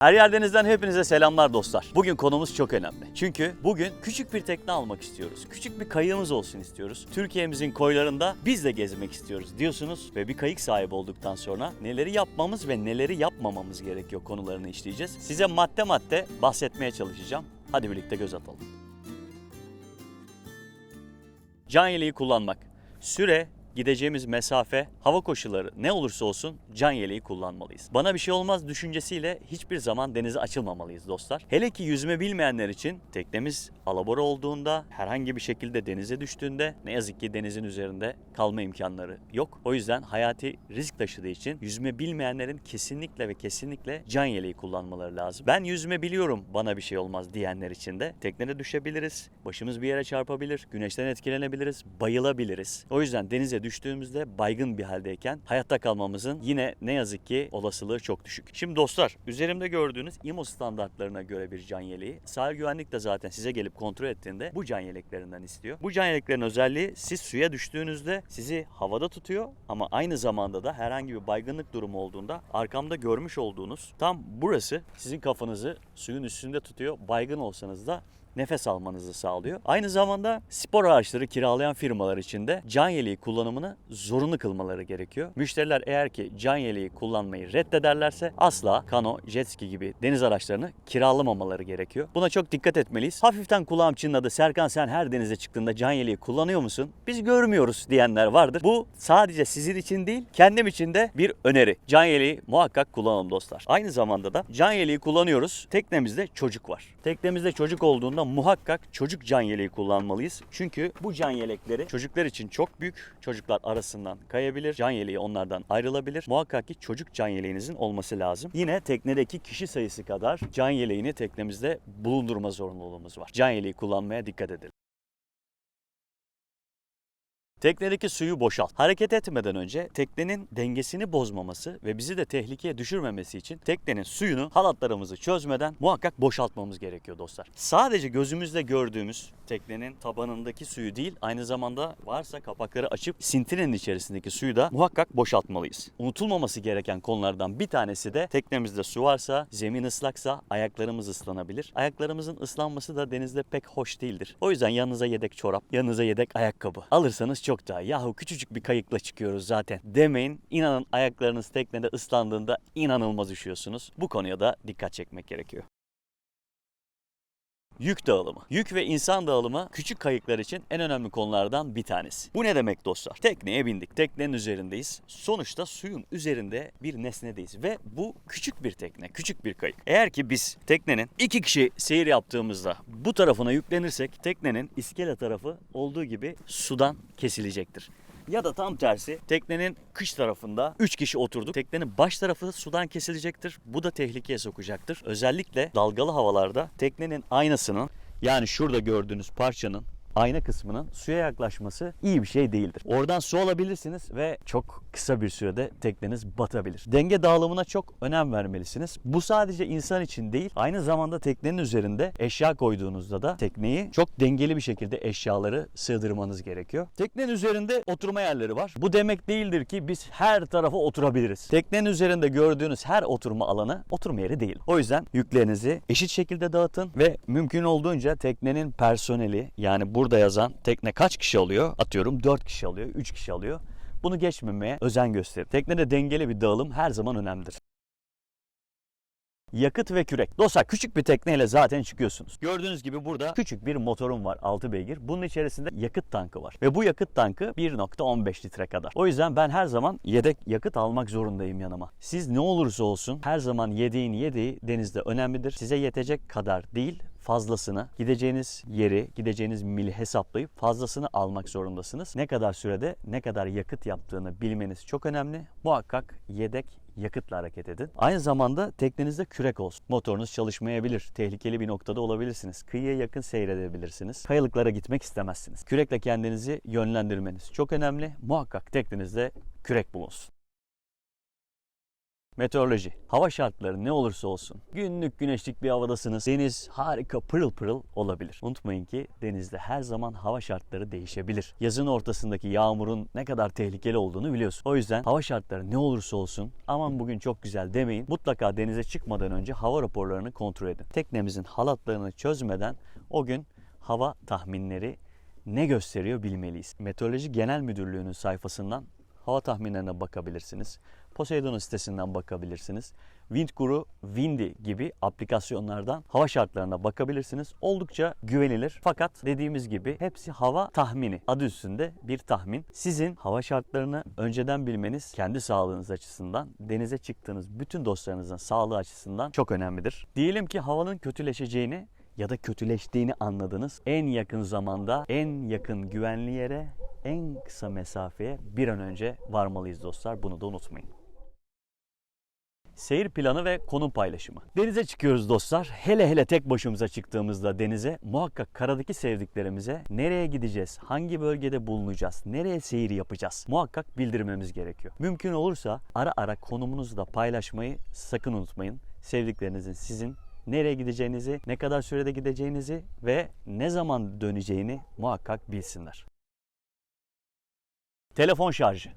Her yerdenizden hepinize selamlar dostlar. Bugün konumuz çok önemli. Çünkü bugün küçük bir tekne almak istiyoruz. Küçük bir kayığımız olsun istiyoruz. Türkiye'mizin koylarında biz de gezmek istiyoruz diyorsunuz ve bir kayık sahibi olduktan sonra neleri yapmamız ve neleri yapmamamız gerekiyor konularını işleyeceğiz. Size madde madde bahsetmeye çalışacağım. Hadi birlikte göz atalım. Can yeleği kullanmak. Süre, gideceğimiz mesafe, hava koşulları ne olursa olsun can yeleği kullanmalıyız. Bana bir şey olmaz düşüncesiyle hiçbir zaman denize açılmamalıyız dostlar. Hele ki yüzme bilmeyenler için teknemiz alabora olduğunda, herhangi bir şekilde denize düştüğünde ne yazık ki denizin üzerinde kalma imkanları yok. O yüzden hayati risk taşıdığı için yüzme bilmeyenlerin kesinlikle ve kesinlikle can yeleği kullanmaları lazım. Ben yüzme biliyorum bana bir şey olmaz diyenler için de teknede düşebiliriz, başımız bir yere çarpabilir, güneşten etkilenebiliriz, bayılabiliriz. O yüzden denize düştüğümüzde baygın bir haldeyken hayatta kalmamızın yine ne yazık ki olasılığı çok düşük. Şimdi dostlar üzerimde gördüğünüz IMO standartlarına göre bir can yeleği. Sahil güvenlik de zaten size gelip kontrol ettiğinde bu can yeleklerinden istiyor. Bu can yeleklerin özelliği siz suya düştüğünüzde sizi havada tutuyor ama aynı zamanda da herhangi bir baygınlık durumu olduğunda arkamda görmüş olduğunuz tam burası sizin kafanızı suyun üstünde tutuyor. Baygın olsanız da nefes almanızı sağlıyor. Aynı zamanda spor araçları kiralayan firmalar için de can yeleği kullanımını zorunlu kılmaları gerekiyor. Müşteriler eğer ki can yeleği kullanmayı reddederlerse asla kano, jet ski gibi deniz araçlarını kiralamamaları gerekiyor. Buna çok dikkat etmeliyiz. Hafiften kulağım çınladı. Serkan sen her denize çıktığında can yeleği kullanıyor musun? Biz görmüyoruz diyenler vardır. Bu sadece sizin için değil, kendim için de bir öneri. Can yeleği muhakkak kullanalım dostlar. Aynı zamanda da can yeleği kullanıyoruz. Teknemizde çocuk var. Teknemizde çocuk olduğunda muhakkak çocuk can yeleği kullanmalıyız. Çünkü bu can yelekleri çocuklar için çok büyük. Çocuklar arasından kayabilir. Can yeleği onlardan ayrılabilir. Muhakkak ki çocuk can yeleğinizin olması lazım. Yine teknedeki kişi sayısı kadar can yeleğini teknemizde bulundurma zorunluluğumuz var. Can yeleği kullanmaya dikkat edelim. Teknedeki suyu boşalt. Hareket etmeden önce teknenin dengesini bozmaması ve bizi de tehlikeye düşürmemesi için teknenin suyunu halatlarımızı çözmeden muhakkak boşaltmamız gerekiyor dostlar. Sadece gözümüzle gördüğümüz teknenin tabanındaki suyu değil aynı zamanda varsa kapakları açıp sintirenin içerisindeki suyu da muhakkak boşaltmalıyız. Unutulmaması gereken konulardan bir tanesi de teknemizde su varsa, zemin ıslaksa ayaklarımız ıslanabilir. Ayaklarımızın ıslanması da denizde pek hoş değildir. O yüzden yanınıza yedek çorap, yanınıza yedek ayakkabı alırsanız çok daha. Yahu küçücük bir kayıkla çıkıyoruz zaten demeyin. İnanın ayaklarınız teknede ıslandığında inanılmaz üşüyorsunuz. Bu konuya da dikkat çekmek gerekiyor. Yük dağılımı. Yük ve insan dağılımı küçük kayıklar için en önemli konulardan bir tanesi. Bu ne demek dostlar? Tekneye bindik. Teknenin üzerindeyiz. Sonuçta suyun üzerinde bir nesnedeyiz ve bu küçük bir tekne, küçük bir kayık. Eğer ki biz teknenin iki kişi seyir yaptığımızda bu tarafına yüklenirsek teknenin iskele tarafı olduğu gibi sudan kesilecektir. Ya da tam tersi teknenin kış tarafında 3 kişi oturduk. Teknenin baş tarafı sudan kesilecektir. Bu da tehlikeye sokacaktır. Özellikle dalgalı havalarda teknenin aynasının yani şurada gördüğünüz parçanın ayna kısmının suya yaklaşması iyi bir şey değildir. Oradan su alabilirsiniz ve çok kısa bir sürede tekneniz batabilir. Denge dağılımına çok önem vermelisiniz. Bu sadece insan için değil, aynı zamanda teknenin üzerinde eşya koyduğunuzda da tekneyi çok dengeli bir şekilde eşyaları sığdırmanız gerekiyor. Teknenin üzerinde oturma yerleri var. Bu demek değildir ki biz her tarafa oturabiliriz. Teknenin üzerinde gördüğünüz her oturma alanı oturma yeri değil. O yüzden yüklerinizi eşit şekilde dağıtın ve mümkün olduğunca teknenin personeli yani burada yazan tekne kaç kişi alıyor? Atıyorum 4 kişi alıyor, 3 kişi alıyor. Bunu geçmemeye özen gösterin. Teknede dengeli bir dağılım her zaman önemlidir. Yakıt ve kürek. Dostlar küçük bir tekneyle zaten çıkıyorsunuz. Gördüğünüz gibi burada küçük bir motorum var 6 beygir. Bunun içerisinde yakıt tankı var. Ve bu yakıt tankı 1.15 litre kadar. O yüzden ben her zaman yedek yakıt almak zorundayım yanıma. Siz ne olursa olsun her zaman yediğin yedeği denizde önemlidir. Size yetecek kadar değil fazlasını gideceğiniz yeri, gideceğiniz mili hesaplayıp fazlasını almak zorundasınız. Ne kadar sürede ne kadar yakıt yaptığını bilmeniz çok önemli. Muhakkak yedek yakıtla hareket edin. Aynı zamanda teknenizde kürek olsun. Motorunuz çalışmayabilir. Tehlikeli bir noktada olabilirsiniz. Kıyıya yakın seyredebilirsiniz. Kayalıklara gitmek istemezsiniz. Kürekle kendinizi yönlendirmeniz çok önemli. Muhakkak teknenizde kürek bulunsun. Meteoroloji. Hava şartları ne olursa olsun. Günlük güneşlik bir havadasınız. Deniz harika pırıl pırıl olabilir. Unutmayın ki denizde her zaman hava şartları değişebilir. Yazın ortasındaki yağmurun ne kadar tehlikeli olduğunu biliyorsun. O yüzden hava şartları ne olursa olsun aman bugün çok güzel demeyin. Mutlaka denize çıkmadan önce hava raporlarını kontrol edin. Teknemizin halatlarını çözmeden o gün hava tahminleri ne gösteriyor bilmeliyiz. Meteoroloji Genel Müdürlüğü'nün sayfasından hava tahminlerine bakabilirsiniz. Poseidon'un sitesinden bakabilirsiniz. Windguru, Windy gibi aplikasyonlardan hava şartlarına bakabilirsiniz. Oldukça güvenilir. Fakat dediğimiz gibi hepsi hava tahmini. Adı üstünde bir tahmin. Sizin hava şartlarını önceden bilmeniz kendi sağlığınız açısından, denize çıktığınız bütün dostlarınızın sağlığı açısından çok önemlidir. Diyelim ki havanın kötüleşeceğini ya da kötüleştiğini anladınız. En yakın zamanda, en yakın güvenli yere, en kısa mesafeye bir an önce varmalıyız dostlar. Bunu da unutmayın. Seyir planı ve konum paylaşımı. Denize çıkıyoruz dostlar. Hele hele tek başımıza çıktığımızda denize muhakkak karadaki sevdiklerimize nereye gideceğiz, hangi bölgede bulunacağız, nereye seyir yapacağız muhakkak bildirmemiz gerekiyor. Mümkün olursa ara ara konumunuzu da paylaşmayı sakın unutmayın. Sevdiklerinizin sizin nereye gideceğinizi, ne kadar sürede gideceğinizi ve ne zaman döneceğini muhakkak bilsinler. Telefon şarjı.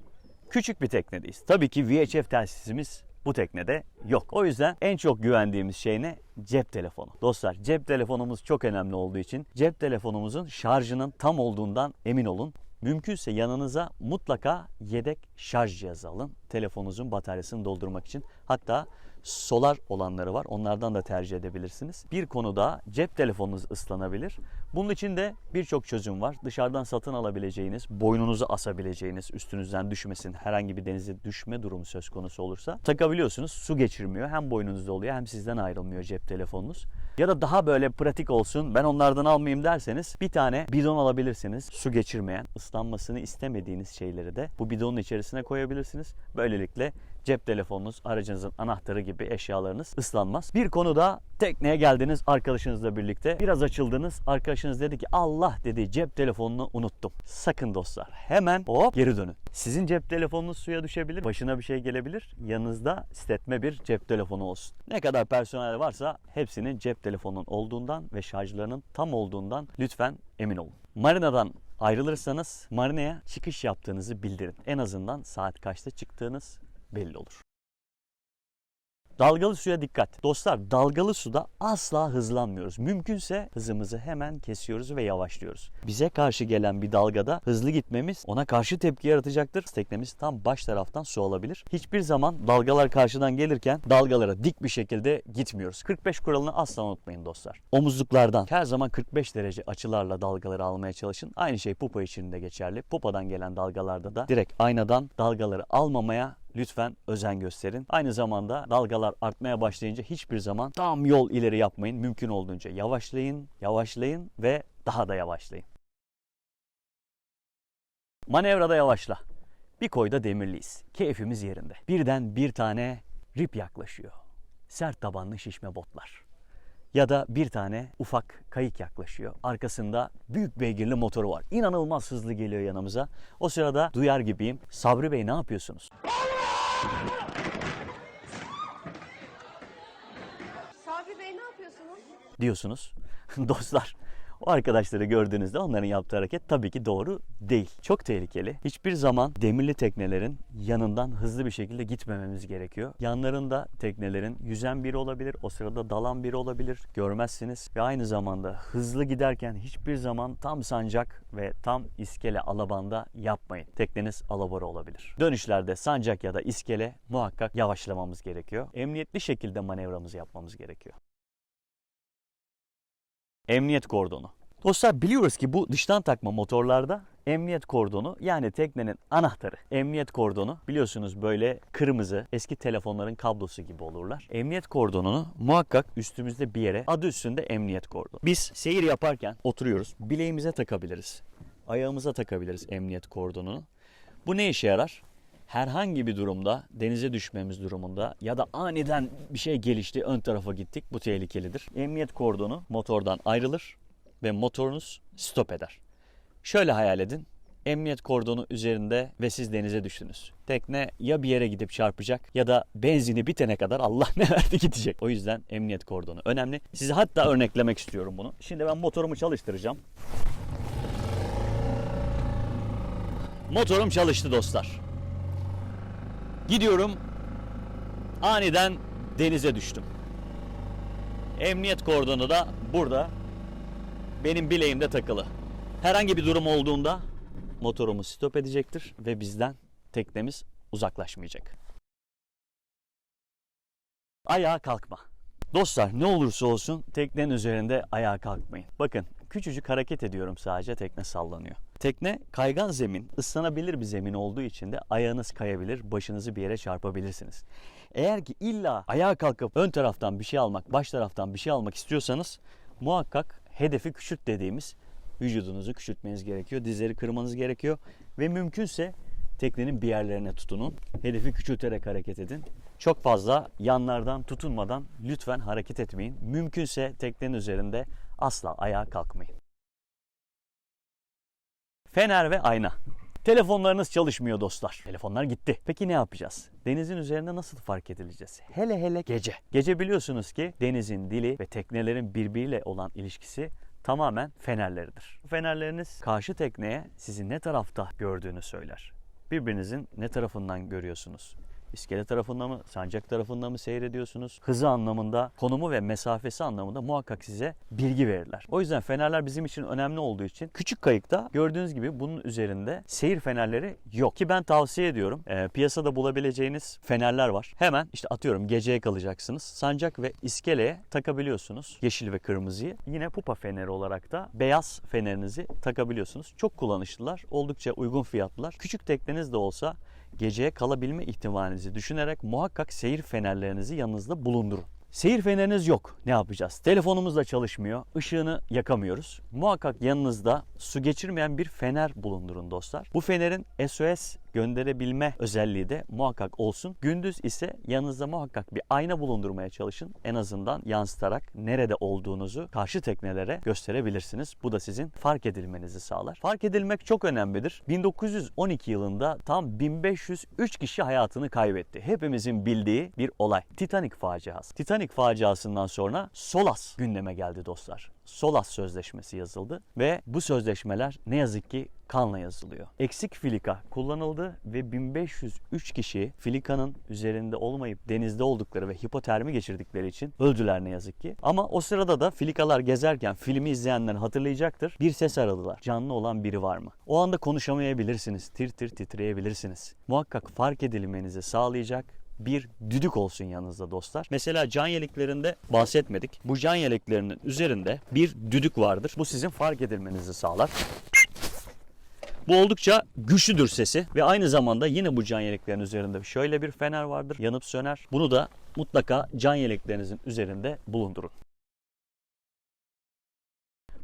Küçük bir teknedeyiz. Tabii ki VHF telsizimiz bu teknede yok. O yüzden en çok güvendiğimiz şey ne? Cep telefonu. Dostlar cep telefonumuz çok önemli olduğu için cep telefonumuzun şarjının tam olduğundan emin olun. Mümkünse yanınıza mutlaka yedek şarj cihazı alın. Telefonunuzun bataryasını doldurmak için. Hatta solar olanları var. Onlardan da tercih edebilirsiniz. Bir konuda cep telefonunuz ıslanabilir. Bunun için de birçok çözüm var. Dışarıdan satın alabileceğiniz, boynunuzu asabileceğiniz, üstünüzden düşmesin, herhangi bir denize düşme durumu söz konusu olursa takabiliyorsunuz. Su geçirmiyor. Hem boynunuzda oluyor hem sizden ayrılmıyor cep telefonunuz. Ya da daha böyle pratik olsun ben onlardan almayayım derseniz bir tane bidon alabilirsiniz. Su geçirmeyen, ıslanmasını istemediğiniz şeyleri de bu bidonun içerisine koyabilirsiniz. Böylelikle cep telefonunuz, aracınızın anahtarı gibi eşyalarınız ıslanmaz. Bir konuda tekneye geldiniz arkadaşınızla birlikte. Biraz açıldınız. Arkadaşınız dedi ki Allah dedi cep telefonunu unuttum. Sakın dostlar hemen hop geri dönün. Sizin cep telefonunuz suya düşebilir. Başına bir şey gelebilir. Yanınızda istetme bir cep telefonu olsun. Ne kadar personel varsa hepsinin cep telefonunun olduğundan ve şarjlarının tam olduğundan lütfen emin olun. Marinadan ayrılırsanız marinaya çıkış yaptığınızı bildirin. En azından saat kaçta çıktığınız belli olur. Dalgalı suya dikkat. Dostlar dalgalı suda asla hızlanmıyoruz. Mümkünse hızımızı hemen kesiyoruz ve yavaşlıyoruz. Bize karşı gelen bir dalgada hızlı gitmemiz ona karşı tepki yaratacaktır. Teknemiz tam baş taraftan su alabilir. Hiçbir zaman dalgalar karşıdan gelirken dalgalara dik bir şekilde gitmiyoruz. 45 kuralını asla unutmayın dostlar. Omuzluklardan her zaman 45 derece açılarla dalgaları almaya çalışın. Aynı şey pupa için de geçerli. Pupadan gelen dalgalarda da direkt aynadan dalgaları almamaya lütfen özen gösterin. Aynı zamanda dalgalar artmaya başlayınca hiçbir zaman tam yol ileri yapmayın. Mümkün olduğunca yavaşlayın, yavaşlayın ve daha da yavaşlayın. Manevrada yavaşla. Bir koyda demirliyiz. Keyfimiz yerinde. Birden bir tane rip yaklaşıyor. Sert tabanlı şişme botlar. Ya da bir tane ufak kayık yaklaşıyor. Arkasında büyük beygirli motoru var. İnanılmaz hızlı geliyor yanımıza. O sırada duyar gibiyim. Sabri Bey ne yapıyorsunuz? Sabri Bey ne yapıyorsunuz? diyorsunuz. Dostlar o arkadaşları gördüğünüzde onların yaptığı hareket tabii ki doğru değil. Çok tehlikeli. Hiçbir zaman demirli teknelerin yanından hızlı bir şekilde gitmememiz gerekiyor. Yanlarında teknelerin yüzen biri olabilir, o sırada dalan biri olabilir. Görmezsiniz ve aynı zamanda hızlı giderken hiçbir zaman tam sancak ve tam iskele alabanda yapmayın. Tekneniz alabora olabilir. Dönüşlerde sancak ya da iskele muhakkak yavaşlamamız gerekiyor. Emniyetli şekilde manevramızı yapmamız gerekiyor. Emniyet kordonu. Dostlar biliyoruz ki bu dıştan takma motorlarda emniyet kordonu yani teknenin anahtarı. Emniyet kordonu biliyorsunuz böyle kırmızı eski telefonların kablosu gibi olurlar. Emniyet kordonunu muhakkak üstümüzde bir yere adı üstünde emniyet kordonu. Biz seyir yaparken oturuyoruz. Bileğimize takabiliriz. Ayağımıza takabiliriz emniyet kordonunu. Bu ne işe yarar? Herhangi bir durumda denize düşmemiz durumunda ya da aniden bir şey gelişti ön tarafa gittik bu tehlikelidir. Emniyet kordonu motordan ayrılır ve motorunuz stop eder. Şöyle hayal edin. emniyet kordonu üzerinde ve siz denize düştünüz. Tekne ya bir yere gidip çarpacak ya da benzini bitene kadar Allah ne verdi gidecek. O yüzden emniyet kordonu önemli. Size hatta örneklemek istiyorum bunu. Şimdi ben motorumu çalıştıracağım. Motorum çalıştı dostlar. Gidiyorum. Aniden denize düştüm. Emniyet kordonu da burada. Benim bileğimde takılı. Herhangi bir durum olduğunda motorumu stop edecektir ve bizden teknemiz uzaklaşmayacak. Ayağa kalkma. Dostlar ne olursa olsun teknenin üzerinde ayağa kalkmayın. Bakın küçücük hareket ediyorum sadece tekne sallanıyor. Tekne kaygan zemin, ıslanabilir bir zemin olduğu için de ayağınız kayabilir, başınızı bir yere çarpabilirsiniz. Eğer ki illa ayağa kalkıp ön taraftan bir şey almak, baş taraftan bir şey almak istiyorsanız muhakkak hedefi küçült dediğimiz vücudunuzu küçültmeniz gerekiyor. Dizleri kırmanız gerekiyor ve mümkünse teknenin bir yerlerine tutunun. Hedefi küçülterek hareket edin. Çok fazla yanlardan tutunmadan lütfen hareket etmeyin. Mümkünse teknenin üzerinde asla ayağa kalkmayın. Fener ve ayna. Telefonlarınız çalışmıyor dostlar. Telefonlar gitti. Peki ne yapacağız? Denizin üzerinde nasıl fark edileceğiz? Hele hele gece. Gece biliyorsunuz ki denizin dili ve teknelerin birbiriyle olan ilişkisi tamamen fenerleridir. Fenerleriniz karşı tekneye sizi ne tarafta gördüğünü söyler. Birbirinizin ne tarafından görüyorsunuz? İskele tarafında mı, sancak tarafında mı seyrediyorsunuz? Hızı anlamında, konumu ve mesafesi anlamında muhakkak size bilgi verirler. O yüzden fenerler bizim için önemli olduğu için küçük kayıkta gördüğünüz gibi bunun üzerinde seyir fenerleri yok. Ki ben tavsiye ediyorum. Ee, piyasada bulabileceğiniz fenerler var. Hemen işte atıyorum geceye kalacaksınız. Sancak ve iskeleye takabiliyorsunuz. Yeşil ve kırmızıyı. Yine pupa feneri olarak da beyaz fenerinizi takabiliyorsunuz. Çok kullanışlılar. Oldukça uygun fiyatlılar. Küçük tekneniz de olsa geceye kalabilme ihtimalinizi düşünerek muhakkak seyir fenerlerinizi yanınızda bulundurun. Seyir feneriniz yok. Ne yapacağız? Telefonumuz da çalışmıyor. Işığını yakamıyoruz. Muhakkak yanınızda su geçirmeyen bir fener bulundurun dostlar. Bu fenerin SOS gönderebilme özelliği de muhakkak olsun. Gündüz ise yanınızda muhakkak bir ayna bulundurmaya çalışın. En azından yansıtarak nerede olduğunuzu karşı teknelere gösterebilirsiniz. Bu da sizin fark edilmenizi sağlar. Fark edilmek çok önemlidir. 1912 yılında tam 1503 kişi hayatını kaybetti. Hepimizin bildiği bir olay. Titanic faciası. Titanic faciasından sonra Solas gündeme geldi dostlar. Solas Sözleşmesi yazıldı ve bu sözleşmeler ne yazık ki kanla yazılıyor. Eksik filika kullanıldı ve 1503 kişi filikanın üzerinde olmayıp denizde oldukları ve hipotermi geçirdikleri için öldüler ne yazık ki. Ama o sırada da filikalar gezerken filmi izleyenler hatırlayacaktır. Bir ses aradılar. Canlı olan biri var mı? O anda konuşamayabilirsiniz. Tir tir titreyebilirsiniz. Muhakkak fark edilmenizi sağlayacak bir düdük olsun yanınızda dostlar. Mesela can yeleklerinde bahsetmedik. Bu can yeleklerinin üzerinde bir düdük vardır. Bu sizin fark edilmenizi sağlar. Bu oldukça güçlüdür sesi ve aynı zamanda yine bu can yeleklerinin üzerinde şöyle bir fener vardır. Yanıp söner. Bunu da mutlaka can yeleklerinizin üzerinde bulundurun.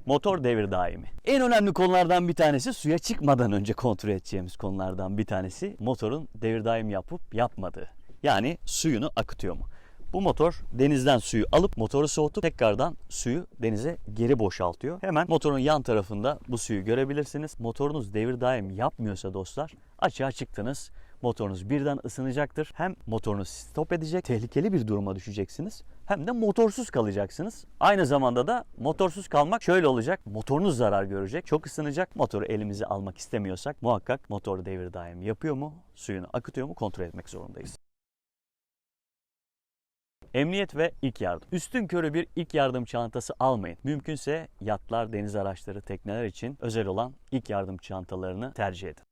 Motor devir daimi. En önemli konulardan bir tanesi suya çıkmadan önce kontrol edeceğimiz konulardan bir tanesi motorun devir daim yapıp yapmadığı. Yani suyunu akıtıyor mu? Bu motor denizden suyu alıp motoru soğutup tekrardan suyu denize geri boşaltıyor. Hemen motorun yan tarafında bu suyu görebilirsiniz. Motorunuz devir daim yapmıyorsa dostlar açığa çıktınız. Motorunuz birden ısınacaktır. Hem motorunuz stop edecek, tehlikeli bir duruma düşeceksiniz. Hem de motorsuz kalacaksınız. Aynı zamanda da motorsuz kalmak şöyle olacak. Motorunuz zarar görecek, çok ısınacak. Motoru elimize almak istemiyorsak muhakkak motor devir daim yapıyor mu, suyunu akıtıyor mu kontrol etmek zorundayız. Emniyet ve ilk yardım. Üstün körü bir ilk yardım çantası almayın. Mümkünse yatlar, deniz araçları, tekneler için özel olan ilk yardım çantalarını tercih edin.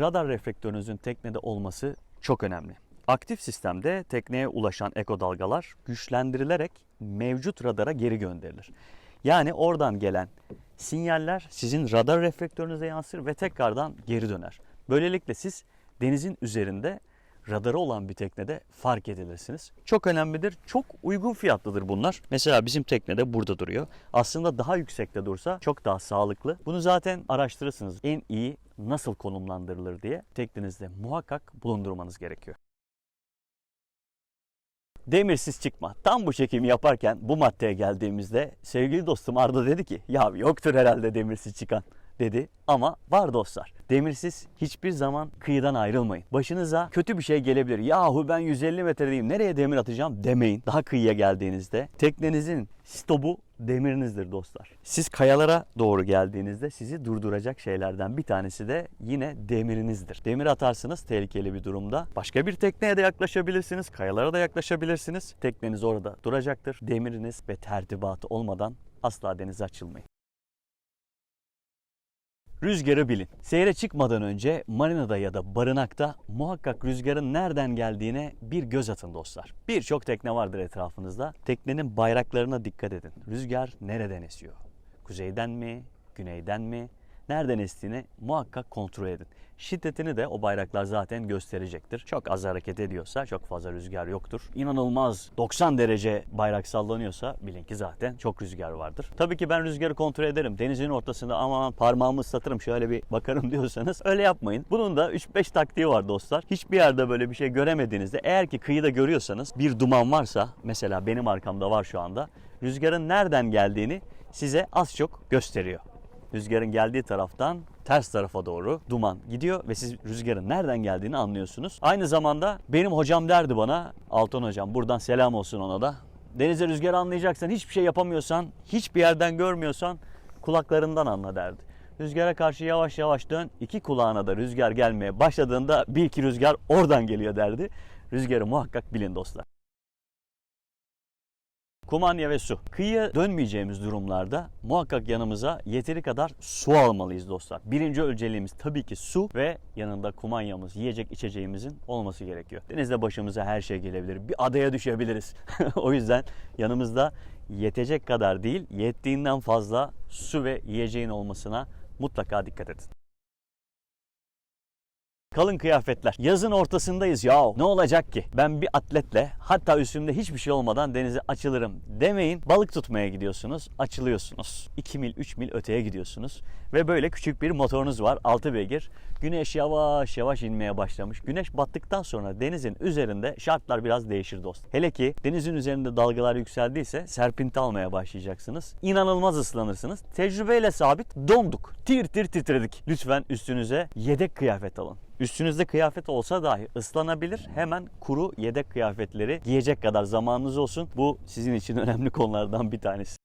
Radar reflektörünüzün teknede olması çok önemli. Aktif sistemde tekneye ulaşan eko dalgalar güçlendirilerek mevcut radara geri gönderilir. Yani oradan gelen sinyaller sizin radar reflektörünüze yansır ve tekrardan geri döner. Böylelikle siz denizin üzerinde radarı olan bir teknede fark edilirsiniz. Çok önemlidir. Çok uygun fiyatlıdır bunlar. Mesela bizim teknede burada duruyor. Aslında daha yüksekte dursa çok daha sağlıklı. Bunu zaten araştırırsınız. En iyi nasıl konumlandırılır diye teknenizde muhakkak bulundurmanız gerekiyor. Demirsiz çıkma. Tam bu çekimi yaparken bu maddeye geldiğimizde sevgili dostum Arda dedi ki ya yoktur herhalde demirsiz çıkan. Dedi ama var dostlar. Demirsiz hiçbir zaman kıyıdan ayrılmayın. Başınıza kötü bir şey gelebilir. Yahu ben 150 metredeyim nereye demir atacağım demeyin. Daha kıyıya geldiğinizde teknenizin stopu demirinizdir dostlar. Siz kayalara doğru geldiğinizde sizi durduracak şeylerden bir tanesi de yine demirinizdir. Demir atarsınız tehlikeli bir durumda. Başka bir tekneye de yaklaşabilirsiniz. Kayalara da yaklaşabilirsiniz. Tekneniz orada duracaktır. Demiriniz ve tertibatı olmadan asla denize açılmayın. Rüzgarı bilin. Seyre çıkmadan önce marinada ya da barınakta muhakkak rüzgarın nereden geldiğine bir göz atın dostlar. Birçok tekne vardır etrafınızda. Teknenin bayraklarına dikkat edin. Rüzgar nereden esiyor? Kuzeyden mi? Güneyden mi? Nereden estiğini muhakkak kontrol edin. Şiddetini de o bayraklar zaten gösterecektir. Çok az hareket ediyorsa çok fazla rüzgar yoktur. İnanılmaz 90 derece bayrak sallanıyorsa bilin ki zaten çok rüzgar vardır. Tabii ki ben rüzgarı kontrol ederim. Denizin ortasında aman parmağımı ıslatırım şöyle bir bakarım diyorsanız öyle yapmayın. Bunun da 3-5 taktiği var dostlar. Hiçbir yerde böyle bir şey göremediğinizde eğer ki kıyıda görüyorsanız bir duman varsa mesela benim arkamda var şu anda rüzgarın nereden geldiğini size az çok gösteriyor. Rüzgarın geldiği taraftan ters tarafa doğru duman gidiyor ve siz rüzgarın nereden geldiğini anlıyorsunuz. Aynı zamanda benim hocam derdi bana, Altan hocam buradan selam olsun ona da. Denize rüzgar anlayacaksan, hiçbir şey yapamıyorsan, hiçbir yerden görmüyorsan kulaklarından anla derdi. Rüzgara karşı yavaş yavaş dön. iki kulağına da rüzgar gelmeye başladığında bil ki rüzgar oradan geliyor derdi. Rüzgarı muhakkak bilin dostlar. Kumanya ve su. Kıyıya dönmeyeceğimiz durumlarda muhakkak yanımıza yeteri kadar su almalıyız dostlar. Birinci önceliğimiz tabii ki su ve yanında kumanyamız, yiyecek içeceğimizin olması gerekiyor. Denizde başımıza her şey gelebilir. Bir adaya düşebiliriz. o yüzden yanımızda yetecek kadar değil, yettiğinden fazla su ve yiyeceğin olmasına mutlaka dikkat edin. Kalın kıyafetler. Yazın ortasındayız ya. Ne olacak ki? Ben bir atletle hatta üstümde hiçbir şey olmadan denize açılırım demeyin. Balık tutmaya gidiyorsunuz. Açılıyorsunuz. 2 mil 3 mil öteye gidiyorsunuz. Ve böyle küçük bir motorunuz var. 6 beygir. Güneş yavaş yavaş inmeye başlamış. Güneş battıktan sonra denizin üzerinde şartlar biraz değişir dost. Hele ki denizin üzerinde dalgalar yükseldiyse serpinti almaya başlayacaksınız. İnanılmaz ıslanırsınız. Tecrübeyle sabit donduk. Tir tir titredik. Lütfen üstünüze yedek kıyafet alın. Üstünüzde kıyafet olsa dahi ıslanabilir. Hemen kuru yedek kıyafetleri giyecek kadar zamanınız olsun. Bu sizin için önemli konulardan bir tanesi.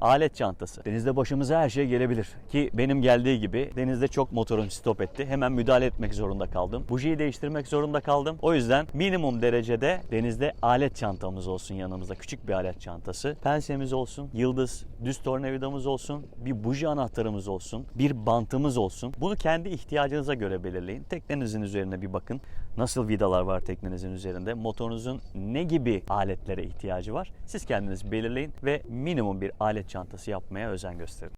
Alet çantası. Denizde başımıza her şey gelebilir. Ki benim geldiği gibi denizde çok motorum stop etti. Hemen müdahale etmek zorunda kaldım. Bujiyi değiştirmek zorunda kaldım. O yüzden minimum derecede denizde alet çantamız olsun yanımızda. Küçük bir alet çantası. Pensemiz olsun, yıldız, düz tornavidamız olsun, bir buji anahtarımız olsun, bir bantımız olsun. Bunu kendi ihtiyacınıza göre belirleyin. Teknenizin üzerine bir bakın. Nasıl vidalar var teknenizin üzerinde? Motorunuzun ne gibi aletlere ihtiyacı var? Siz kendiniz belirleyin ve minimum bir alet çantası yapmaya özen gösterin.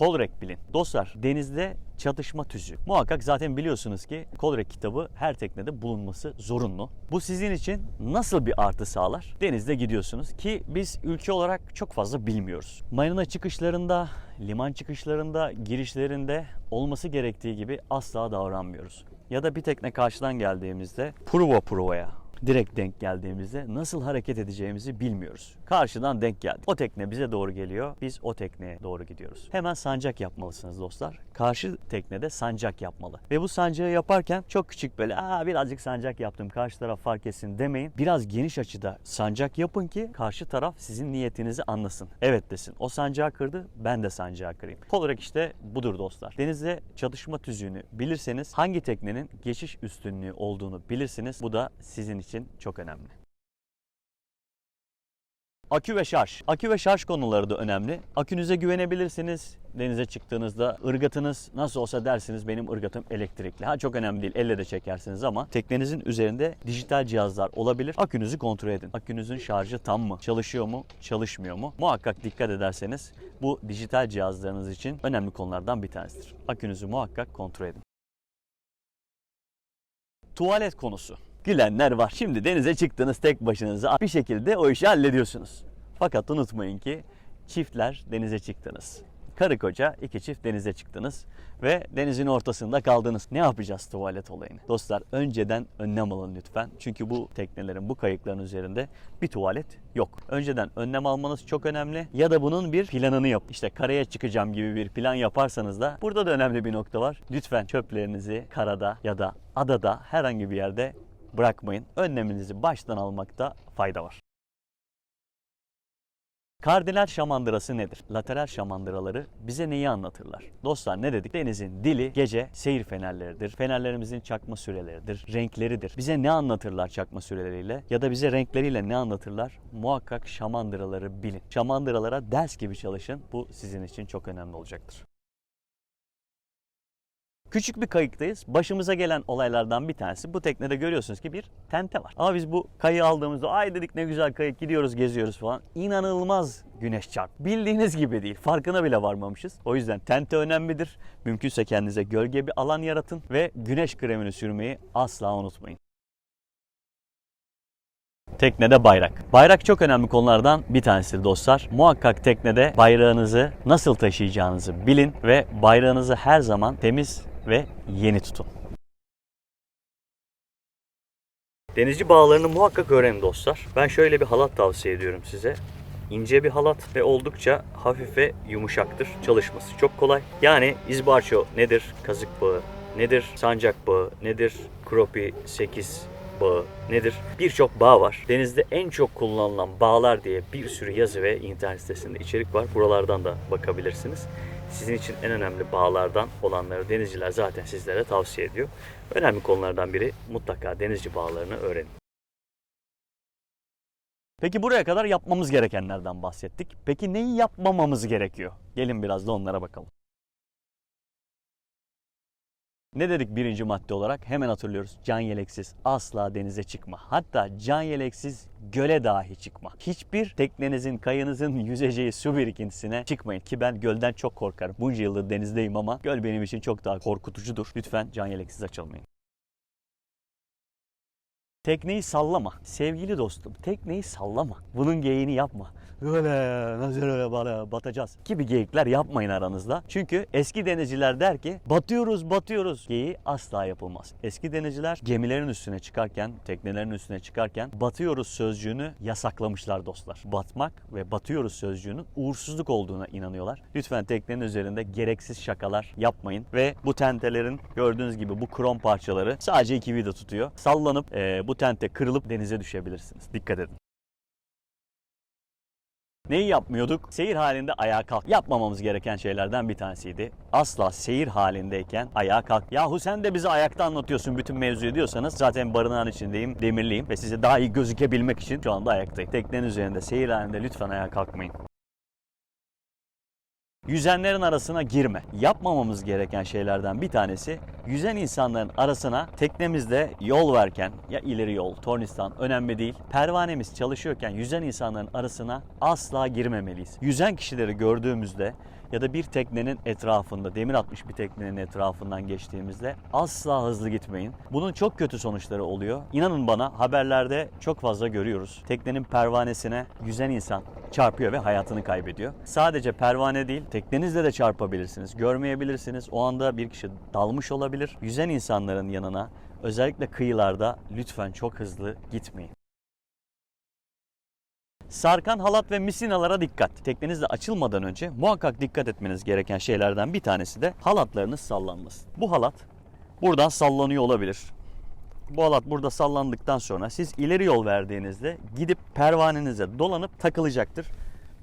Kolrek bilin. Dostlar denizde çatışma tüzüğü. Muhakkak zaten biliyorsunuz ki Kolrek kitabı her teknede bulunması zorunlu. Bu sizin için nasıl bir artı sağlar? Denizde gidiyorsunuz ki biz ülke olarak çok fazla bilmiyoruz. Marina çıkışlarında, liman çıkışlarında, girişlerinde olması gerektiği gibi asla davranmıyoruz. Ya da bir tekne karşıdan geldiğimizde prova provaya direkt denk geldiğimizde nasıl hareket edeceğimizi bilmiyoruz. Karşıdan denk geldi. O tekne bize doğru geliyor. Biz o tekneye doğru gidiyoruz. Hemen sancak yapmalısınız dostlar. Karşı teknede sancak yapmalı. Ve bu sancağı yaparken çok küçük böyle Aa, birazcık sancak yaptım karşı taraf fark etsin demeyin. Biraz geniş açıda sancak yapın ki karşı taraf sizin niyetinizi anlasın. Evet desin. O sancağı kırdı ben de sancağı kırayım. Olarak işte budur dostlar. Denizde çatışma tüzüğünü bilirseniz hangi teknenin geçiş üstünlüğü olduğunu bilirsiniz. Bu da sizin için çok önemli. Akü ve şarj. Akü ve şarj konuları da önemli. Akünüze güvenebilirsiniz. Denize çıktığınızda ırgatınız nasıl olsa dersiniz benim ırgatım elektrikli. Ha çok önemli değil elle de çekersiniz ama teknenizin üzerinde dijital cihazlar olabilir. Akünüzü kontrol edin. Akünüzün şarjı tam mı? Çalışıyor mu? Çalışmıyor mu? Muhakkak dikkat ederseniz bu dijital cihazlarınız için önemli konulardan bir tanesidir. Akünüzü muhakkak kontrol edin. Tuvalet konusu. Gülenler var. Şimdi denize çıktınız tek başınıza bir şekilde o işi hallediyorsunuz. Fakat unutmayın ki çiftler denize çıktınız. Karı koca iki çift denize çıktınız ve denizin ortasında kaldınız. Ne yapacağız tuvalet olayını? Dostlar önceden önlem alın lütfen. Çünkü bu teknelerin, bu kayıkların üzerinde bir tuvalet yok. Önceden önlem almanız çok önemli. Ya da bunun bir planını yap. İşte karaya çıkacağım gibi bir plan yaparsanız da burada da önemli bir nokta var. Lütfen çöplerinizi karada ya da adada herhangi bir yerde bırakmayın. Önleminizi baştan almakta fayda var. Kardinal şamandırası nedir? Lateral şamandıraları bize neyi anlatırlar? Dostlar ne dedik? Denizin dili gece seyir fenerleridir. Fenerlerimizin çakma süreleridir, renkleridir. Bize ne anlatırlar çakma süreleriyle ya da bize renkleriyle ne anlatırlar? Muhakkak şamandıraları bilin. Şamandıralara ders gibi çalışın. Bu sizin için çok önemli olacaktır. Küçük bir kayıktayız. Başımıza gelen olaylardan bir tanesi bu teknede görüyorsunuz ki bir tente var. Ama biz bu kayığı aldığımızda ay dedik ne güzel kayık gidiyoruz geziyoruz falan. İnanılmaz güneş çarp. Bildiğiniz gibi değil. Farkına bile varmamışız. O yüzden tente önemlidir. Mümkünse kendinize gölge bir alan yaratın ve güneş kremini sürmeyi asla unutmayın. Teknede bayrak. Bayrak çok önemli konulardan bir tanesidir dostlar. Muhakkak teknede bayrağınızı nasıl taşıyacağınızı bilin ve bayrağınızı her zaman temiz ve yeni tutun. Denizci bağlarını muhakkak öğrenin dostlar. Ben şöyle bir halat tavsiye ediyorum size. İnce bir halat ve oldukça hafif ve yumuşaktır. Çalışması çok kolay. Yani izbarço nedir? Kazık bağı nedir? Sancak bağı nedir? Kropi 8 bağı nedir? Birçok bağ var. Denizde en çok kullanılan bağlar diye bir sürü yazı ve internet sitesinde içerik var. Buralardan da bakabilirsiniz. Sizin için en önemli bağlardan olanları denizciler zaten sizlere tavsiye ediyor. Önemli konulardan biri mutlaka denizci bağlarını öğrenin. Peki buraya kadar yapmamız gerekenlerden bahsettik. Peki neyi yapmamamız gerekiyor? Gelin biraz da onlara bakalım. Ne dedik birinci madde olarak? Hemen hatırlıyoruz. Can yeleksiz asla denize çıkma. Hatta can yeleksiz göle dahi çıkma. Hiçbir teknenizin, kayınızın yüzeceği su birikintisine çıkmayın. Ki ben gölden çok korkarım. Bunca yıldır denizdeyim ama göl benim için çok daha korkutucudur. Lütfen can yeleksiz açılmayın. Tekneyi sallama. Sevgili dostum tekneyi sallama. Bunun geyiğini yapma. Öyle nasıl öyle bana batacağız gibi geyikler yapmayın aranızda. Çünkü eski denizciler der ki batıyoruz batıyoruz. Geyiği asla yapılmaz. Eski denizciler gemilerin üstüne çıkarken, teknelerin üstüne çıkarken batıyoruz sözcüğünü yasaklamışlar dostlar. Batmak ve batıyoruz sözcüğünün uğursuzluk olduğuna inanıyorlar. Lütfen teknenin üzerinde gereksiz şakalar yapmayın ve bu tentelerin gördüğünüz gibi bu krom parçaları sadece iki vida tutuyor. Sallanıp eee, bu tente kırılıp denize düşebilirsiniz. Dikkat edin. Neyi yapmıyorduk? Seyir halinde ayağa kalk. Yapmamamız gereken şeylerden bir tanesiydi. Asla seyir halindeyken ayağa kalk. Yahu sen de bize ayakta anlatıyorsun bütün mevzuyu diyorsanız zaten barınağın içindeyim, demirliyim ve size daha iyi gözükebilmek için şu anda ayaktayım. Teknenin üzerinde seyir halinde lütfen ayağa kalkmayın. Yüzenlerin arasına girme. Yapmamamız gereken şeylerden bir tanesi yüzen insanların arasına teknemizde yol verken ya ileri yol, tornistan önemli değil. Pervanemiz çalışıyorken yüzen insanların arasına asla girmemeliyiz. Yüzen kişileri gördüğümüzde ya da bir teknenin etrafında, demir atmış bir teknenin etrafından geçtiğimizde asla hızlı gitmeyin. Bunun çok kötü sonuçları oluyor. İnanın bana haberlerde çok fazla görüyoruz. Teknenin pervanesine yüzen insan çarpıyor ve hayatını kaybediyor. Sadece pervane değil, teknenizle de çarpabilirsiniz. Görmeyebilirsiniz. O anda bir kişi dalmış olabilir. Yüzen insanların yanına özellikle kıyılarda lütfen çok hızlı gitmeyin. Sarkan halat ve misinalara dikkat. Teknenizle açılmadan önce muhakkak dikkat etmeniz gereken şeylerden bir tanesi de halatlarınız sallanmasın. Bu halat buradan sallanıyor olabilir. Bu halat burada sallandıktan sonra siz ileri yol verdiğinizde gidip pervanenize dolanıp takılacaktır.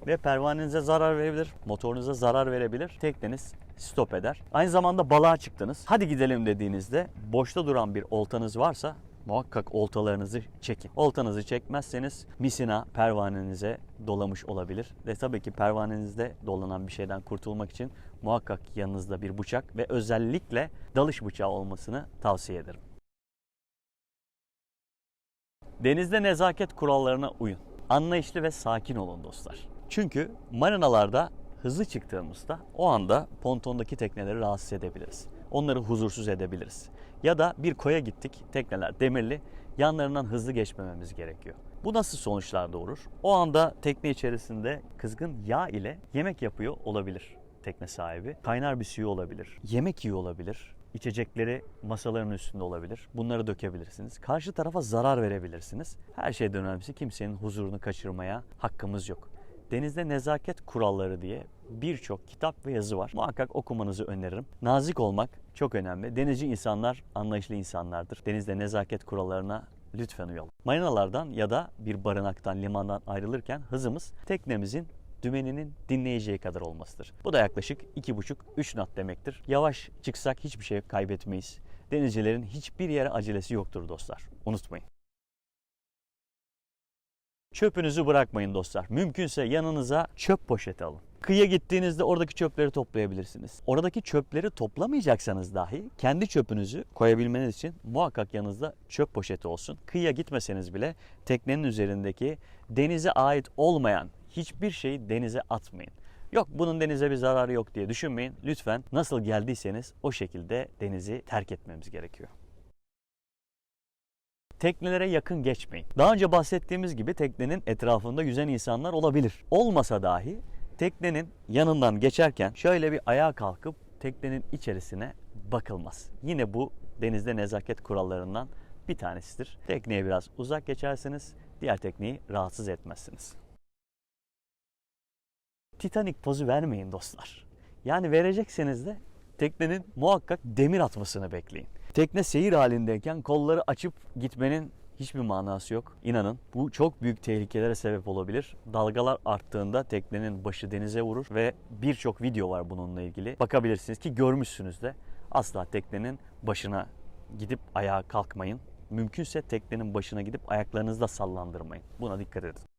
Ve pervanenize zarar verebilir, motorunuza zarar verebilir. Tekneniz stop eder. Aynı zamanda balığa çıktınız. Hadi gidelim dediğinizde boşta duran bir oltanız varsa muhakkak oltalarınızı çekin. Oltanızı çekmezseniz misina pervanenize dolamış olabilir. Ve tabii ki pervanenizde dolanan bir şeyden kurtulmak için muhakkak yanınızda bir bıçak ve özellikle dalış bıçağı olmasını tavsiye ederim. Denizde nezaket kurallarına uyun. Anlayışlı ve sakin olun dostlar. Çünkü marinalarda hızlı çıktığımızda o anda pontondaki tekneleri rahatsız edebiliriz. Onları huzursuz edebiliriz. Ya da bir koya gittik, tekneler demirli, yanlarından hızlı geçmememiz gerekiyor. Bu nasıl sonuçlar doğurur? O anda tekne içerisinde kızgın yağ ile yemek yapıyor olabilir. tekne sahibi. Kaynar bir suyu olabilir, yemek yiyor olabilir. İçecekleri masaların üstünde olabilir. Bunları dökebilirsiniz. Karşı tarafa zarar verebilirsiniz. Her şeyden önemlisi kimsenin huzurunu kaçırmaya hakkımız yok. Denizde nezaket kuralları diye birçok kitap ve yazı var. Muhakkak okumanızı öneririm. Nazik olmak çok önemli. Denizci insanlar anlayışlı insanlardır. Denizde nezaket kurallarına lütfen uyalım. Marinalardan ya da bir barınaktan, limandan ayrılırken hızımız teknemizin dümeninin dinleyeceği kadar olmasıdır. Bu da yaklaşık 2,5-3 knot demektir. Yavaş çıksak hiçbir şey kaybetmeyiz. Denizcilerin hiçbir yere acelesi yoktur dostlar. Unutmayın. Çöpünüzü bırakmayın dostlar. Mümkünse yanınıza çöp poşeti alın. Kıyıya gittiğinizde oradaki çöpleri toplayabilirsiniz. Oradaki çöpleri toplamayacaksanız dahi kendi çöpünüzü koyabilmeniz için muhakkak yanınızda çöp poşeti olsun. Kıyıya gitmeseniz bile teknenin üzerindeki denize ait olmayan hiçbir şeyi denize atmayın. Yok bunun denize bir zararı yok diye düşünmeyin. Lütfen nasıl geldiyseniz o şekilde denizi terk etmemiz gerekiyor. Teknelere yakın geçmeyin. Daha önce bahsettiğimiz gibi teknenin etrafında yüzen insanlar olabilir. Olmasa dahi teknenin yanından geçerken şöyle bir ayağa kalkıp teknenin içerisine bakılmaz. Yine bu denizde nezaket kurallarından bir tanesidir. Tekneye biraz uzak geçersiniz, diğer tekneyi rahatsız etmezsiniz. Titanik pozu vermeyin dostlar. Yani verecekseniz de teknenin muhakkak demir atmasını bekleyin. Tekne seyir halindeyken kolları açıp gitmenin hiçbir manası yok. İnanın bu çok büyük tehlikelere sebep olabilir. Dalgalar arttığında teknenin başı denize vurur ve birçok video var bununla ilgili. Bakabilirsiniz ki görmüşsünüz de asla teknenin başına gidip ayağa kalkmayın. Mümkünse teknenin başına gidip ayaklarınızı da sallandırmayın. Buna dikkat edin.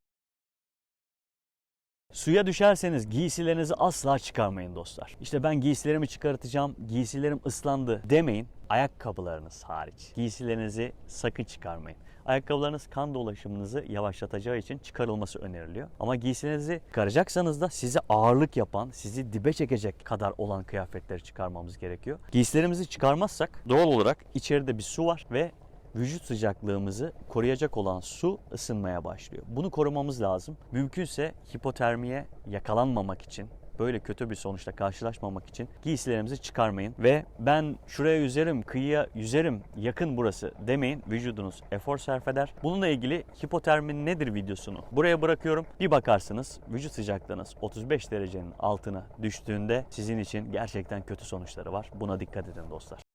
Suya düşerseniz giysilerinizi asla çıkarmayın dostlar. İşte ben giysilerimi çıkartacağım, giysilerim ıslandı demeyin. Ayakkabılarınız hariç. Giysilerinizi sakın çıkarmayın. Ayakkabılarınız kan dolaşımınızı yavaşlatacağı için çıkarılması öneriliyor. Ama giysilerinizi çıkaracaksanız da size ağırlık yapan, sizi dibe çekecek kadar olan kıyafetleri çıkarmamız gerekiyor. Giysilerimizi çıkarmazsak doğal olarak içeride bir su var ve vücut sıcaklığımızı koruyacak olan su ısınmaya başlıyor. Bunu korumamız lazım. Mümkünse hipotermiye yakalanmamak için böyle kötü bir sonuçla karşılaşmamak için giysilerimizi çıkarmayın ve ben şuraya yüzerim, kıyıya yüzerim, yakın burası demeyin. Vücudunuz efor sarf eder. Bununla ilgili hipotermi nedir videosunu buraya bırakıyorum. Bir bakarsınız vücut sıcaklığınız 35 derecenin altına düştüğünde sizin için gerçekten kötü sonuçları var. Buna dikkat edin dostlar.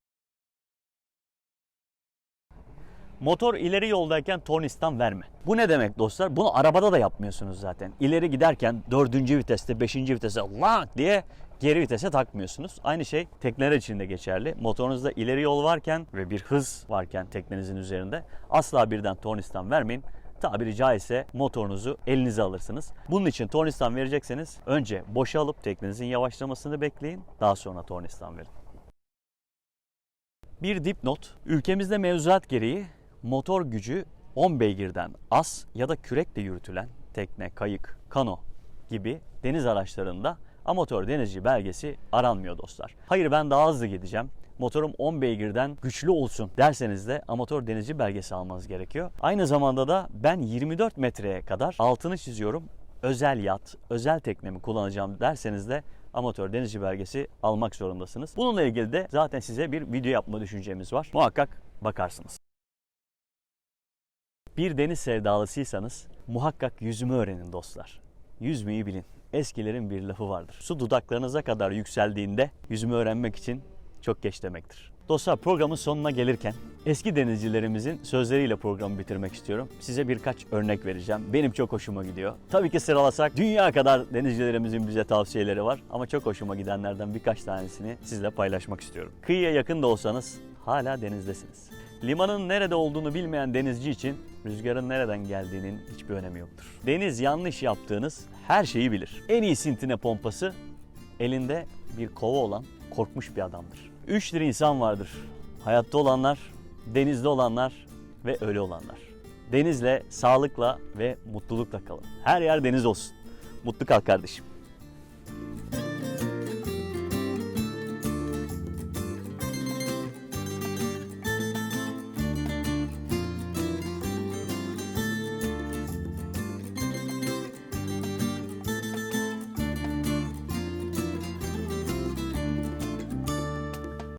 Motor ileri yoldayken tornistan verme. Bu ne demek dostlar? Bunu arabada da yapmıyorsunuz zaten. İleri giderken dördüncü viteste, beşinci vitese lank diye geri vitese takmıyorsunuz. Aynı şey tekneler için de geçerli. Motorunuzda ileri yol varken ve bir hız varken teknenizin üzerinde asla birden tornistan vermeyin. Tabiri caizse motorunuzu elinize alırsınız. Bunun için tornistan verecekseniz önce boşa alıp teknenizin yavaşlamasını bekleyin. Daha sonra tornistan verin. Bir dipnot. Ülkemizde mevzuat gereği motor gücü 10 beygirden az ya da kürekle yürütülen tekne, kayık, kano gibi deniz araçlarında amatör denizci belgesi aranmıyor dostlar. Hayır ben daha hızlı gideceğim. Motorum 10 beygirden güçlü olsun derseniz de amatör denizci belgesi almanız gerekiyor. Aynı zamanda da ben 24 metreye kadar altını çiziyorum. Özel yat, özel teknemi kullanacağım derseniz de amatör denizci belgesi almak zorundasınız. Bununla ilgili de zaten size bir video yapma düşüncemiz var. Muhakkak bakarsınız. Bir deniz sevdalısıysanız muhakkak yüzümü öğrenin dostlar. Yüzmeyi bilin. Eskilerin bir lafı vardır. Su dudaklarınıza kadar yükseldiğinde yüzümü öğrenmek için çok geç demektir. Dostlar programın sonuna gelirken eski denizcilerimizin sözleriyle programı bitirmek istiyorum. Size birkaç örnek vereceğim. Benim çok hoşuma gidiyor. Tabii ki sıralasak dünya kadar denizcilerimizin bize tavsiyeleri var ama çok hoşuma gidenlerden birkaç tanesini sizle paylaşmak istiyorum. Kıyıya yakın da olsanız hala denizdesiniz. Limanın nerede olduğunu bilmeyen denizci için rüzgarın nereden geldiğinin hiçbir önemi yoktur. Deniz yanlış yaptığınız her şeyi bilir. En iyi sintine pompası elinde bir kova olan korkmuş bir adamdır. Üç tür insan vardır. Hayatta olanlar, denizde olanlar ve ölü olanlar. Denizle, sağlıkla ve mutlulukla kalın. Her yer deniz olsun. Mutlu kal kardeşim.